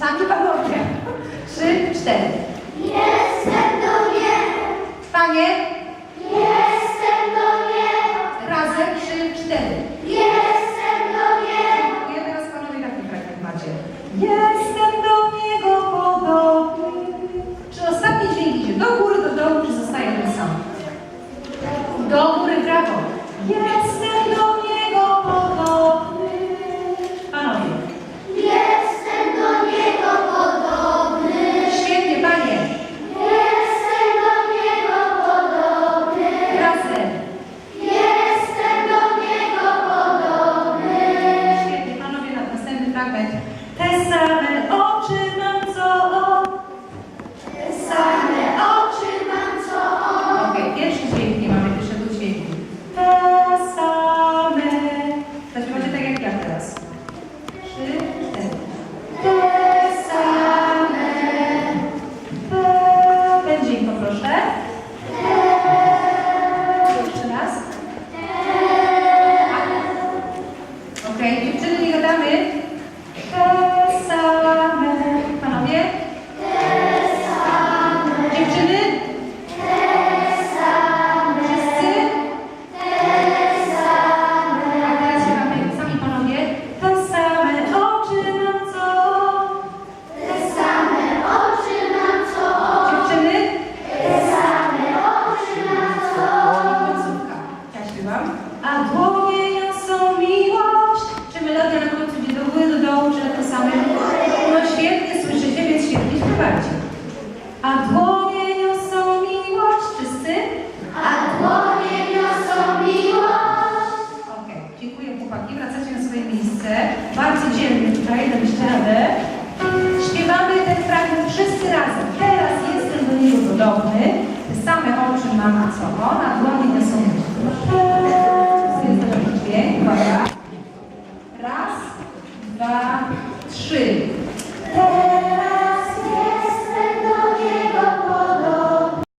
Sami panowie. Trzy, cztery. Jestem do niego, Panie, jestem do niego, razem trzy, cztery. jestem do niego, Dziękuję. Teraz panowie taki fragment macie. Jestem do niego podobny. Czy ostatni dźwięk idzie do góry, do dołu, czy zostaje ten sam? Do góry, brawo. Jestem fragment. Te same oczy mam co on. te same oczy mam co on, Okej, pierwszy dźwięk, nie mamy pierwszego dźwięku. Te same. Zaśpiewacie tak jak ja teraz. Trzy, cztery. te same, Te. Ten dźwięk poproszę. Tutaj, daliście radę. Śpiewamy ten fragment wszyscy razem. Teraz jestem do niego podobny. Te same oczy mam, co on,